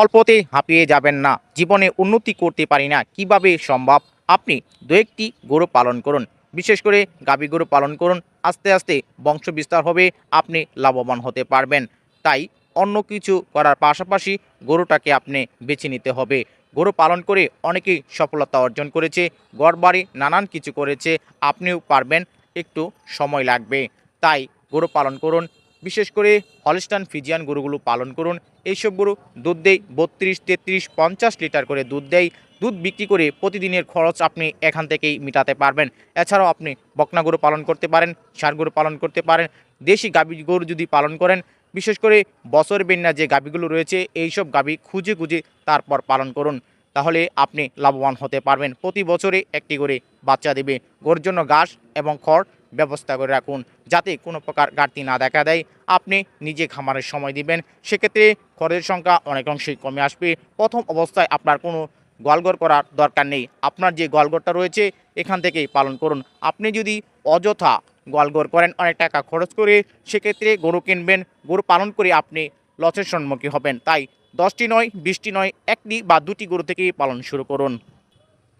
অল্পতে হাঁপিয়ে যাবেন না। জীবনে উন্নতি করতে পারি না। কীভাবে সম্ভব? আপনি দু একটি গরু পালন করুন। বিশেষ করে গাভী গরু পালন করুন। আস্তে আস্তে বংশ বিস্তার হবে, আপনি লাভবান হতে পারবেন। তাই অন্য কিছু করার পাশাপাশি গরুটাকে আপনি বেছে নিতে হবে। গরু পালন করে অনেকেই সফলতা অর্জন করেছে গড়বাড়ি নানান কিছু করেছে, আপনিও পারবেন, একটু সময় লাগবে। তাই গরু পালন করুন বিশেষ করে হলস্টান ফিজিয়ান গরুগুলো পালন করুন। এইসব গরু দুধ দেয় বত্রিশ, তেত্রিশ, পঞ্চাশ লিটার করে দুধ দেয়। দুধ বিক্রি করে প্রতিদিনের খরচ আপনি এখান থেকেই মেটাতে পারবেন। এছাড়াও আপনি বকনা গরু পালন করতে পারেন, ষাঁড় গরু পালন করতে পারেন, দেশি গাভী গরু যদি পালন করেন, বিশেষ করে বছর বেন্না যে গাভীগুলো রয়েছে, এইসব গাভী খুঁজে খুঁজে তারপর পালন করুন। তাহলে আপনি লাভবান হতে পারবেন। প্রতি বছরে একটি করে বাচ্চা দেবে। গরুর জন্য ঘাস এবং খড় ব্যবস্থা করে রাখুন যাতে কোনো প্রকার ঘাটতি না দেখা দেয়। আপনি নিজে খামারের সময় দিবেন। সেক্ষেত্রে খড়ের সংখ্যা অনেক অংশেই কমে আসবে। প্রথম অবস্থায় আপনার কোনো গোয়ালঘর করার দরকার নেই। আপনার যে গোয়ালঘরটা রয়েছে, এখান থেকেই পালন করুন। আপনি যদি অযথা গোয়ালঘর করেন, অনেক টাকা খরচ করে, সেক্ষেত্রে গরু কিনবেন। গরু পালন করে আপনি লসের সম্মুখীন হবেন। তাই দশটি নয়, বিশটি নয়, একটি বা দুটি গরু থেকেই পালন শুরু করুন।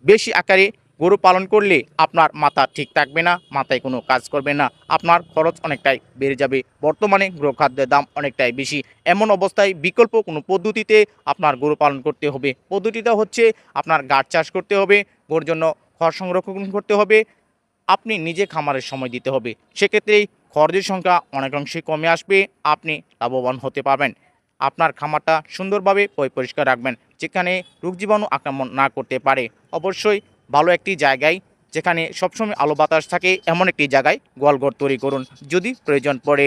বেশি আকারে গরু পালন করলে আপনার মাথা ঠিক থাকবে না, মাথায় কোনো কাজ করবে না, আপনার খরচ অনেকটাই বেড়ে যাবে। বর্তমানে গৃহখাদ্যের দাম অনেকটাই বেশি। এমন অবস্থায় বিকল্প কোনো পদ্ধতিতে আপনার গরু পালন করতে হবে। পদ্ধতিটা হচ্ছে আপনার গাছ চাষ করতে হবে, গরুর জন্য খড় সংরক্ষণ করতে হবে, আপনি নিজে খামারের সময় দিতে হবে। সেক্ষেত্রেই খরচের সংখ্যা অনেকাংশে কমে আসবে, আপনি লাভবান হতে পারবেন। আপনার খামারটা সুন্দরভাবে পরিষ্কার রাখবেন, যেখানে রোগ জীবাণু আক্রমণ না করতে পারে। অবশ্যই ভালো একটি জায়গায় যেখানে সবসময় আলো বাতাস থাকে, এমন একটি জায়গায় গোয়ালঘর তৈরি করুন যদি প্রয়োজন পড়ে।